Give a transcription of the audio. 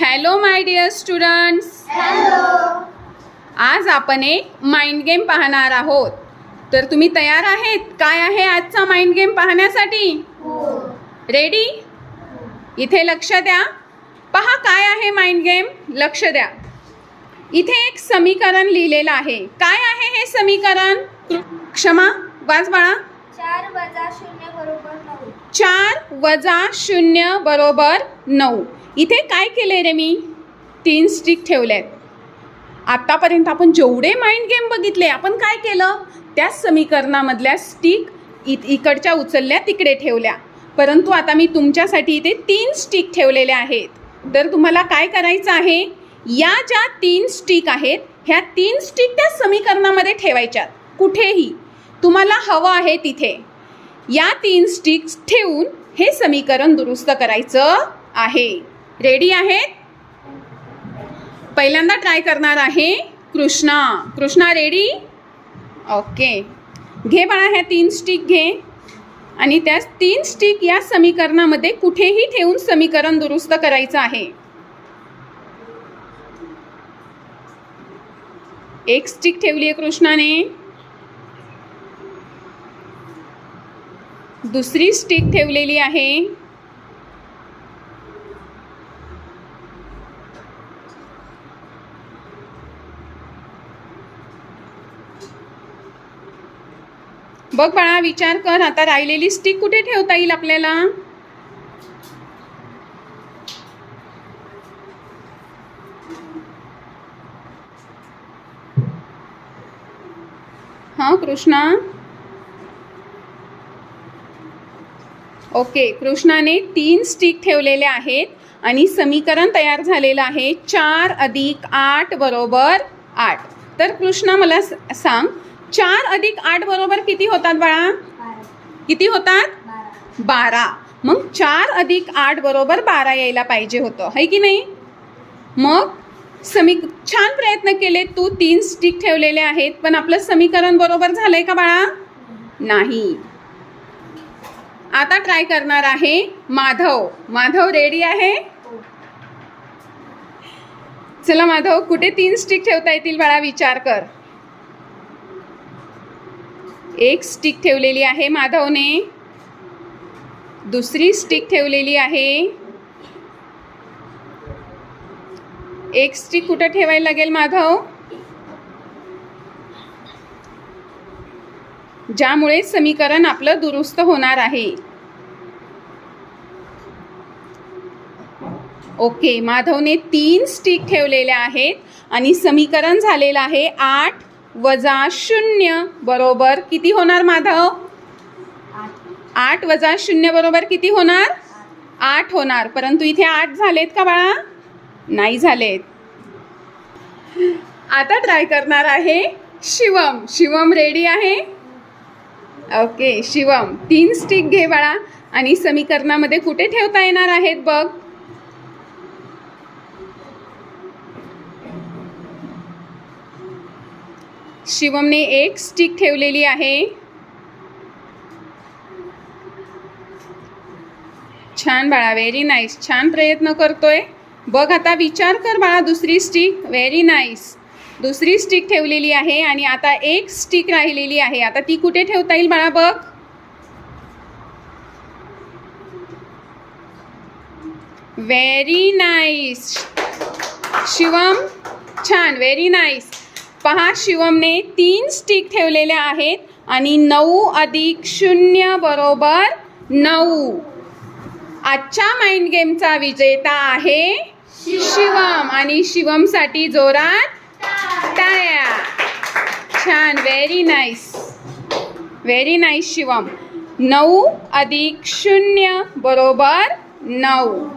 Hello my dear students आज आपण एक माइंड गेम पाहणार आहोत. तर तुम्ही तयार आहेत? काय आहे आजचा माइंड गेम पाहण्यासाठी? रेडी इथे लक्ष द्या. पहा काय आहे माइंड गेम लक्ष द्या. इथे एक समीकरण लिहिलेलं आहे. काय आहे हे समीकरण? क्षमा वाच बाळा. चार वजा शून्य बरोबर नऊ. इथे काय केलं आहे रे मी? तीन स्टिक ठेवल्या आहेत आत्तापर्यंत आपण जेवढे माइंड गेम बघितले आपण काय केलं? त्या समीकरणामधल्या स्टिक इ इकडच्या उचलल्या तिकडे ठेवल्या. परंतु आता मी तुमच्यासाठी इथे तीन स्टिक ठेवलेल्या आहेत. तर तुम्हाला काय करायचं आहे? या ज्या तीन स्टिक आहेत ह्या तीन स्टिक त्या समीकरणामध्ये ठेवायच्यात. कुठेही. तुम्हाला हवं आहे तिथे. या तीन स्टिक्स ठेवून हे समीकरण दुरुस्त करायचं आहे. रेडी आहेत? पहिल्यांदा ट्राय करणार आहे कृष्णा. कृष्णा रेडी ओके घे बाळा ह्या तीन स्टिक घे. आणि त्या तीन स्टिक या समीकरणामध्ये कुठेही ठेवून समीकरण दुरुस्त करायचं आहे. एक स्टिक ठेवली आहे कृष्णाने. दुसरी स्टिक ठेवलेली आहे. बघ बाळा विचार कर आता राहिलेली स्टिक कुठे ठेवता येईल आपल्याला? हा कृष्णा. ओके कृष्णाने तीन स्टिक ठेवलेले आहेत आणि समीकरण तयार झालेलं आहे चार अधिक आठ बरोबर आठ. तर कृष्णा मला सांग चार अधिक आठ बरोबर किती होतात बाळा? किती होतात? बारा. मग चार अधिक आठ बरोबर बारा यायला पाहिजे होतं. है की नाही? मग समी छान प्रयत्न केले. तू तीन स्टिक ठेवलेले आहेत. पण आपलं समीकरण बरोबर झालंय का बाळा? नाही. आता ट्राय करणार आहे माधव. माधव रेडी आहे? चला माधव कुठे तीन स्टिक ठेवता येतील बाळा? विचार कर. एक स्टिक ठेवलेली आहे माधवने. दुसरी स्टिक ठेवलेली आहे. एक स्टिक कुठं ठेवायला लागेल माधव? ज्यामुळे समीकरण आपलं दुरुस्त होणार आहे. ओके माधवने तीन स्टिक ठेवलेल्या आहेत आणि समीकरण झालेलं आहे आठ. वजा शून्य बरोबर किती होणार माधव? आठ. वजा शून्य बरोबर किती होणार? आठ होणार. परंतु इथे आठ झालेत का बाळा? नाही झालेत. आता ट्राय करणार आहे शिवम. शिवम रेडी आहे? ओके शिवम. तीन स्टिक घे बाळा. आणि समीकरणामध्ये कुठे ठेवता येणार आहेत बघ. शिवमने एक स्टिक ठेवलेली आहे. छान बाळा व्हेरी नाईस छान प्रयत्न करतोय. बघ आता विचार कर बाळा दुसरी स्टिक व्हेरी नाईस दुसरी स्टिक ठेवलेली आहे आणि आता एक स्टिक राहिलेली आहे. आता ती कुठे ठेवता येईल बाळा बघ. व्हेरी नाईस शिवम छान. व्हेरी नाईस पहा शिवमने तीन स्टिक ठेवलेल्या आहेत आणि नऊ अधिक शून्य बरोबर नऊ. आजच्या माइंड गेमचा विजेता आहे शिवम. आणि शिवमसाठी जोरात टाळ्या. छान very nice very nice Shivam. नऊ अधिक शून्य बरोबर नऊ.